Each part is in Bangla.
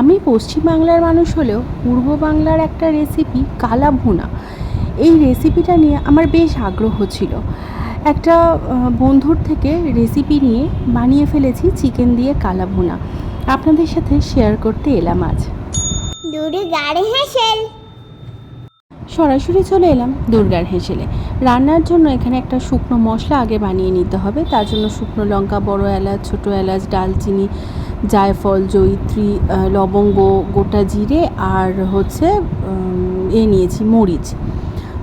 আমি পশ্চিমবাংলার মানুষ হলেও পূর্ব বাংলার একটা রেসিপি কালা ভুনা। এই রেসিপিটা নিয়ে আমার বেশ আগ্রহ ছিল। একটা বন্ধুর থেকে রেসিপি নিয়ে বানিয়ে ফেলেছি চিকেন দিয়ে কালা ভুনা। আপনাদের সাথে শেয়ার করতে এলাম আজ। সরাসরি চলে এলাম দুর্গার হেসেলে। রান্নার জন্য এখানে একটা শুকনো মশলা আগে বানিয়ে নিতে হবে। তার জন্য শুকনো লঙ্কা বড় এলাচ ছোটো এলাচ ডালচিনি জায়ফল, জয়িত্রী লবঙ্গ, গোটা জিরে আর হচ্ছে এ নিয়েছি, মরিচ।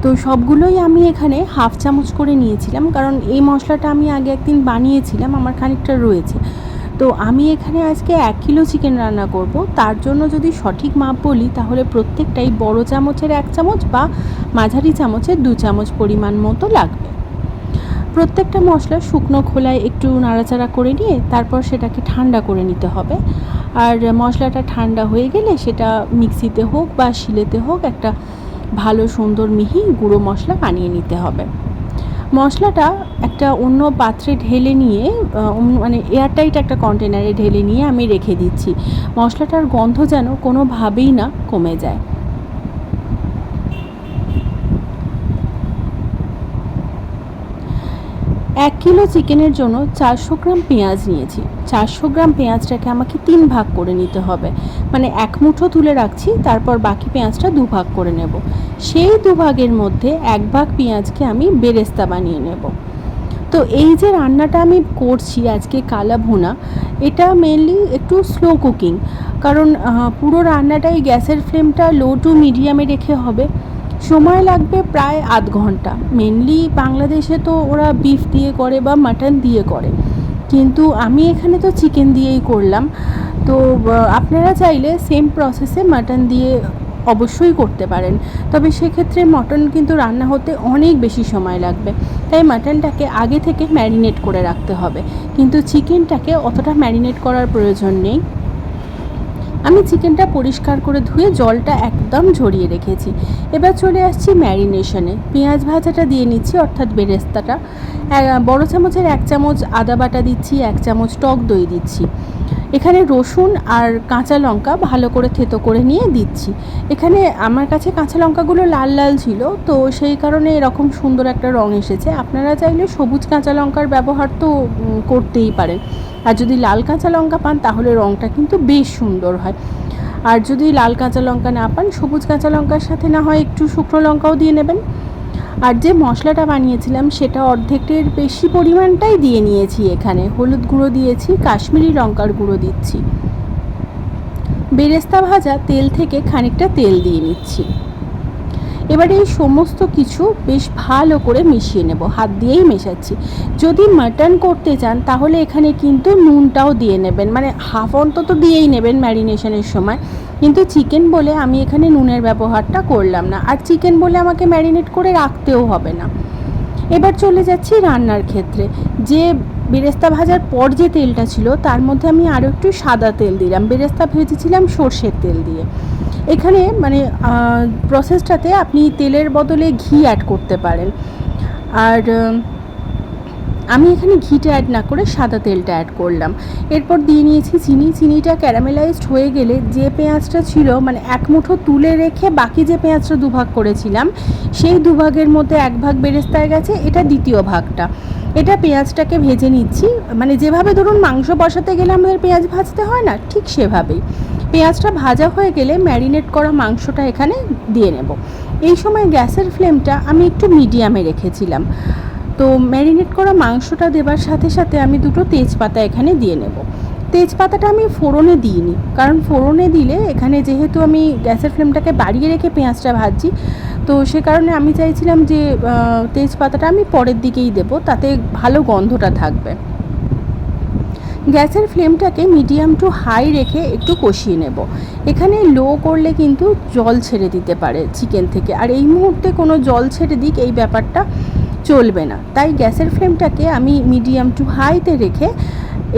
তো সবগুলোই আমি এখানে হাফ চামচ করে নিয়েছিলাম কারণ এই মশলাটা আমি আগে একদিন বানিয়েছিলাম, আমার খানিকটা রয়েছে। তো আমি এখানে আজকে এক কিলো চিকেন রান্না করব। তার জন্য যদি সঠিক মাপ বলি, তাহলে প্রত্যেকটাই বড় চামচের এক চামচ বা মাঝারি চামচের দু চামচ পরিমাণ মতো লাগবে। প্রত্যেকটা মশলা শুকনো খোলায় একটু নাড়াচাড়া করে নিয়ে তারপর সেটাকে ঠান্ডা করে নিতে হবে। আর মশলাটা ঠান্ডা হয়ে গেলে সেটা মিক্সিতে হোক বা শিলেতে হোক একটা ভালো সুন্দর মিহি গুঁড়ো মশলা বানিয়ে নিতে হবে। মশলাটা একটা অন্য পাত্রে ঢেলে নিয়ে মানে এয়ারটাইট একটা কন্টেনারে ঢেলে নিয়ে আমি রেখে দিচ্ছি। মশলাটার গন্ধ যেন কোনোভাবেই না কমে যায় এক কিলো চিকেনের জন্য চারশো গ্রাম পেঁয়াজ নিয়েছি। চারশো গ্রাম পেঁয়াজটাকে আমাকে তিন ভাগ করে নিতে হবে। মানে এক মুঠো তুলে রাখছি, তারপর বাকি পেঁয়াজটা দু ভাগ করে নেব। সেই দু ভাগের মধ্যে এক ভাগ পেঁয়াজকে আমি বেরেস্তা বানিয়ে নেব। তো এই যে রান্নাটা আমি করছি আজকে কালা ভুনা এটা মেনলি একটু স্লো কুকিং কারণ পুরো রান্নাটাই গ্যাসের ফ্লেমটা লো টু মিডিয়ামে রেখে হবে। সময় লাগবে প্রায় আধ ঘণ্টা। মেনলি বাংলাদেশে তো ওরা বিফ দিয়ে করে বা মাটন দিয়ে করে। কিন্তু আমি এখানে তো চিকেন দিয়েই করলাম। তো আপনারা চাইলে সেম প্রসেসে মাটন দিয়ে অবশ্যই করতে পারেন। তবে সেক্ষেত্রে মটন কিন্তু রান্না হতে অনেক বেশি সময় লাগবে। তাই মাটনটাকে আগে থেকে ম্যারিনেট করে রাখতে হবে। কিন্তু চিকেনটাকে অতটা ম্যারিনেট করার প্রয়োজন নেই। আমি চিকেনটা পরিষ্কার করে ধুয়ে জলটা একদম ঝরিয়ে রেখেছি। এবার চলে আসছি ম্যারিনেশনে। পেঁয়াজ ভাজাটা দিয়ে নিচ্ছি, অর্থাৎ বেরেস্তাটা। বড় চামচের এক চামচ আদা বাটা দিচ্ছি, এক চামচ টক দই দিচ্ছি। এখানে রসুন আর কাঁচা লঙ্কা ভালো করে থেতো করে নিয়ে দিচ্ছি। এখানে আমার কাছে কাঁচা লঙ্কাগুলো লাল লাল ছিল, তো সেই কারণে এরকম সুন্দর একটা রং এসেছে। আপনারা চাইলে সবুজ কাঁচা লঙ্কার ব্যবহার তো করতেই পারেন। আর যদি লাল কাঁচা লঙ্কা পান, তাহলে রংটা কিন্তু বেশ সুন্দর হয়। আর যদি লাল কাঁচা লঙ্কা না পান, সবুজ কাঁচা লঙ্কার সাথে না হয় একটু শুকনো লঙ্কাও দিয়ে নেবেন। আর যে মশলাটা বানিয়েছিলাম সেটা অর্ধেকের বেশি পরিমাণটাই দিয়ে নিয়েছি এখানে। হলুদ গুঁড়ো দিয়েছি, কাশ্মীরি লঙ্কার গুঁড়ো দিচ্ছি। বেরেস্তা ভাজা তেল থেকে খানিকটা তেল দিয়ে নিচ্ছি। এবারে এই সমস্ত কিছু বেশ ভালো করে মিশিয়ে নেব, হাত দিয়েই মেশাচ্ছি। যদি মাটন করতে চান, তাহলে এখানে কিন্তু নুনটাও দিয়ে নেবেন মানে হাফ অন্তত দিয়েই নেবেন ম্যারিনেশনের সময়। কিন্তু চিকেন বলে আমি এখানে নুনের ব্যবহারটা করলাম না। আর চিকেন বলে আমাকে ম্যারিনেট করে রাখতেও হবে না। এবার চলে যাচ্ছি রান্নার ক্ষেত্রে। যে বেরেস্তা ভাজার পর যে তেলটা ছিল, তার মধ্যে আমি আরও একটু সাদা তেল দিলাম। বেরেস্তা ভেজেছিলাম সর্ষের তেল দিয়ে। এখানে মানে প্রসেসটাতে আপনি তেলের বদলে ঘি অ্যাড করতে পারেন। আর আমি এখানে ঘিটা অ্যাড না করে সাদা তেলটা অ্যাড করলাম। এরপর দিয়ে নিয়েছি চিনি। চিনিটা ক্যারামেলাইজড হয়ে গেলে যে পেঁয়াজটা ছিল মানে এক মুঠো তুলে রেখে বাকি যে পেঁয়াজটা দুভাগ করেছিলাম, সেই দুভাগের মধ্যে এক ভাগ বেরেস্তায় গেছে, এটা দ্বিতীয় ভাগটা। এটা পেঁয়াজটাকে ভেজে নিচ্ছি। মানে যেভাবে ধরুন মাংস বসাতে গেলে আমাদের পেঁয়াজ ভাজতে হয় না, ঠিক সেভাবেই। পেঁয়াজটা ভাজা হয়ে গেলে ম্যারিনেট করা মাংসটা এখানে দিয়ে নেব। এই সময় গ্যাসের ফ্লেমটা আমি একটু মিডিয়ামে রেখেছিলাম। তো ম্যারিনেট করা মাংসটা দেবার সাথে সাথে আমি দুটো তেজপাতা এখানে দিয়ে নেব। তেজপাতাটা আমি ফোড়নে দিইনি, কারণ ফোড়নে দিলে এখানে যেহেতু আমি গ্যাসের ফ্লেমটাকে বাড়িয়ে রেখে পেঁয়াজটা ভাজছি, তো সে কারণে আমি চাইছিলাম যে তেজপাতাটা আমি পরের দিকেই দেবো, তাতে ভালো গন্ধটা থাকবে। গ্যাসের ফ্লেমটাকে মিডিয়াম টু হাই রেখে একটু কষিয়ে নেব। এখানে লো করলে কিন্তু জল ছেড়ে দিতে পারে চিকেন থেকে, আর এই মুহূর্তে কোনো জল ছেড়ে দিক, এই ব্যাপারটা চলবে না। তাই গ্যাসের ফ্লেমটাকে আমি মিডিয়াম টু হাইতে রেখে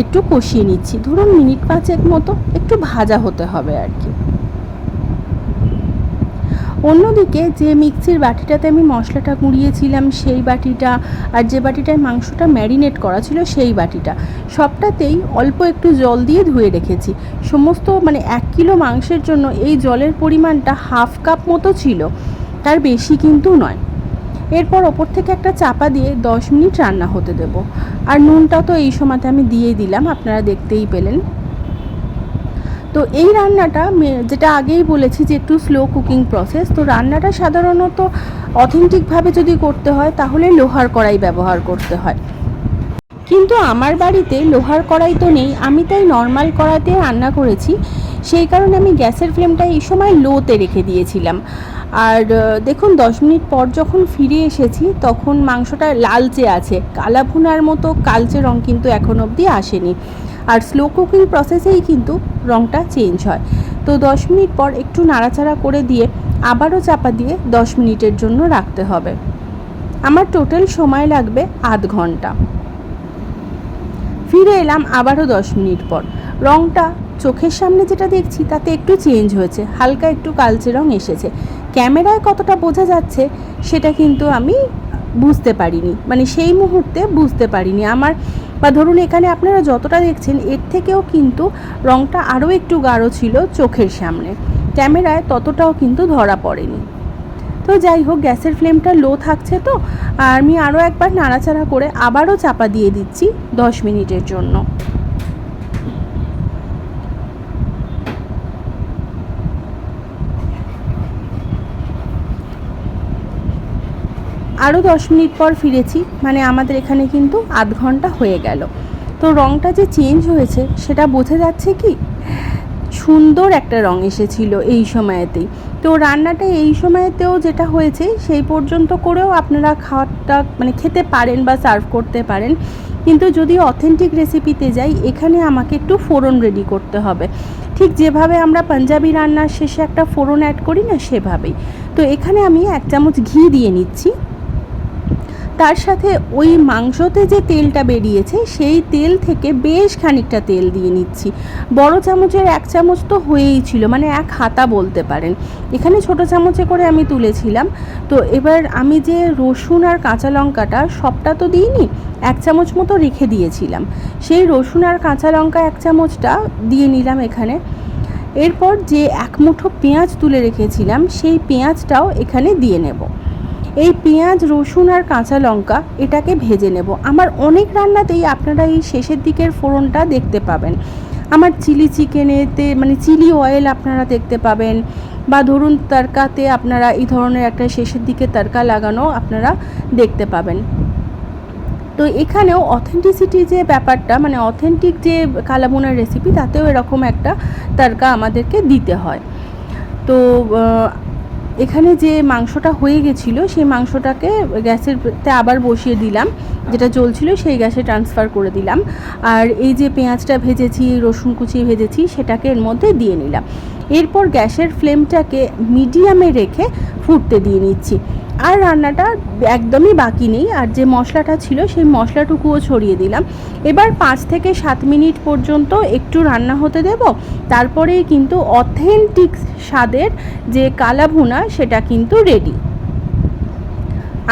একটু কষিয়ে নিচ্ছি। ধরুন মিনিট পাঁচেক মতো একটু ভাজা হতে হবে আর কি। অন্যদিকে যে মিক্সির বাটিটাতে আমি মশলাটা কুড়িয়েছিলাম সেই বাটিটা আর যে বাটিটায় মাংসটা ম্যারিনেট করা ছিল, সেই বাটিটা। সবটাতেই অল্প একটু জল দিয়ে ধুয়ে রেখেছি। সমস্ত মানে এক কিলো মাংসের জন্য এই জলের পরিমাণটা হাফ কাপ মতো ছিল। তার বেশি কিন্তু নয়। এরপর ওপর থেকে একটা চাপা দিয়ে দশ মিনিট রান্না হতে দেব। আর নুনটাও তো এই সময়তে আমি দিয়ে দিলাম, আপনারা দেখতেই পেলেন। তো এই রান্নাটা যেটা আগেই বলেছি যে একটু স্লো কুকিং প্রসেস তো রান্নাটা সাধারণত অথেন্টিকভাবে যদি করতে হয়, তাহলে লোহার কড়াই ব্যবহার করতে হয়। কিন্তু আমার বাড়িতে লোহার কড়াই তো নেই, আমি তাই নর্মাল কড়াতে রান্না করেছি। সেই কারণে আমি গ্যাসের ফ্লেমটা এই সময় লোতে রেখে দিয়েছিলাম। আর দেখুন, দশ মিনিট পর যখন ফিরে এসেছি, তখন মাংসটা লালচে আছে। কালা ভুনার মতো কালচে রং কিন্তু এখন অবধি আসেনি। আর স্লো কুকিং প্রসেসেই কিন্তু রংটা চেঞ্জ হয়। তো দশ মিনিট পর একটু নাড়াচাড়া করে দিয়ে আবারও চাপা দিয়ে দশ মিনিটের জন্য রাখতে হবে। আমার টোটাল সময় লাগবে আধ ঘণ্টা। ফিরে এলাম আবারও দশ মিনিট পর। রংটা চোখের সামনে যেটা দেখছি, তাতে একটু চেঞ্জ হয়েছে। হালকা একটু কালচে রং এসেছে। ক্যামেরায় কতটা বোঝা যাচ্ছে সেটা কিন্তু আমি বুঝতে পারিনি। মানে সেই মুহূর্তে বুঝতে পারিনি। আমার বা ধরুন এখানে আপনারা যতটা দেখছেন, এর থেকেও কিন্তু রংটা আরও একটু গাঢ় ছিল চোখের সামনে। ক্যামেরায় ততটাও কিন্তু ধরা পড়েনি। তো যাই হোক, গ্যাসের ফ্লেমটা লো থাকছে তো, আর আমি আরও একবার নাড়াচাড়া করে আবারও চাপা দিয়ে দিচ্ছি দশ মিনিটের জন্য। আরও দশ মিনিট পর ফিরেছি মানে আমাদের এখানে কিন্তু আধ ঘণ্টা হয়ে গেল। তো রঙটা যে চেঞ্জ হয়েছে, সেটা বোঝা যাচ্ছে কি? সুন্দর একটা রং এসেছিল এই সময়েতেই। তো রান্নাটা এই সময়তেও যেটা হয়েছে, সেই পর্যন্ত করেও আপনারা খাওয়াটা মানে খেতে পারেন বা সার্ভ করতে পারেন। কিন্তু যদি অথেন্টিক রেসিপিতে যাই, এখানে আমাকে একটু ফোড়ন রেডি করতে হবে। ঠিক যেভাবে আমরা পাঞ্জাবি রান্নার শেষে একটা ফোড়ন অ্যাড করি না, সেভাবেই। তো এখানে আমি এক চামচ ঘি দিয়ে নিচ্ছি। তার সাথে ওই মাংসতে যে তেলটা বেরিয়েছে, সেই তেল থেকে বেশ খানিকটা তেল দিয়ে নিচ্ছি। বড় চামচের এক চামচ তো হয়েই ছিল মানে এক হাতা বলতে পারেন। এখানে ছোট চামচে করে আমি তুলেছিলাম। তো এবার আমি যে রসুন আর কাঁচা লঙ্কাটা, সবটা তো দিইনি, এক চামচ মতো রেখে দিয়েছিলাম। সেই রসুন আর কাঁচা লঙ্কা এক চামচটা দিয়ে নিলাম এখানে। এরপর যে এক মুঠো পেঁয়াজ তুলে রেখেছিলাম, সেই পেঁয়াজটাও এখানে দিয়ে নেব। এই পেঁয়াজ, রসুন আর কাঁচা লঙ্কা, এটাকে ভেজে নেব। আমার অনেক রান্নাতেই আপনারা এই শেষের দিকের ফোড়নটা দেখতে পাবেন। আমার চিলি চিকেনেতে মানে চিলি অয়েল আপনারা দেখতে পাবেন, বা ধরুন তরকাতে আপনারা এই ধরনের একটা শেষের দিকে তরকা লাগানো আপনারা দেখতে পাবেন। তো এখানেও অথেন্টিসিটি যে ব্যাপারটা মানে অথেন্টিক যে কালাবোনার রেসিপি তাতেও এরকম একটা তরকা আমাদেরকে দিতে হয়। তো এখানে যে মাংসটা হয়ে গেছিল, সেই মাংসটাকে গ্যাসের তে আবার বসিয়ে দিলাম। যেটা জ্বলছিল, সেই গ্যাসে ট্রান্সফার করে দিলাম। আর এই যে পেঁয়াজটা ভেজেছি, রসুন কুচি ভেজেছি, সেটাকে এর মধ্যে দিয়ে নিলাম। এরপর গ্যাসের ফ্লেমটাকে মিডিয়ামে রেখে ফুটতে দিয়ে নিচ্ছি। আর রান্নাটা একদমই বাকি নেই, আর যে মশলাটা ছিল সেই মশলাটুকুও ছড়িয়ে দিলাম। এবার পাঁচ থেকে সাত মিনিট পর্যন্ত একটু রান্না হতে দেব, তারপরেই কিন্তু অথেন্টিক স্বাদের যে কালাভুনা সেটা কিন্তু রেডি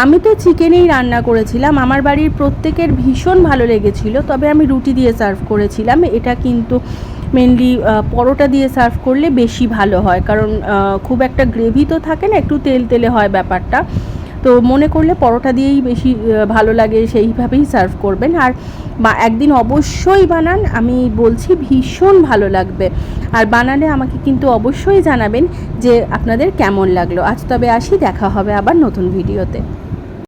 আমি তো চিকেনেই রান্না করেছিলাম, আমার বাড়ির প্রত্যেকের ভীষণ ভালো লেগেছিল, তবে আমি রুটি দিয়ে সার্ভ করেছিলাম, এটা কিন্তু মেনলি পরোটা দিয়ে সার্ভ করলে বেশি ভালো হয়। কারণ খুব একটা গ্রেভি তো থাকে না, একটু তেল তেলে হয় ব্যাপারটা। তো মনে করলে পরোটা দিয়েই বেশি ভালো লাগে, সেইভাবেই সার্ভ করবেন। আর বা, একদিন অবশ্যই বানান, আমি বলছি ভীষণ ভালো লাগবে। আর বানালে আমাকে কিন্তু অবশ্যই জানাবেন যে আপনাদের কেমন লাগল। আজ তবে আসি, দেখা হবে আবার নতুন ভিডিওতে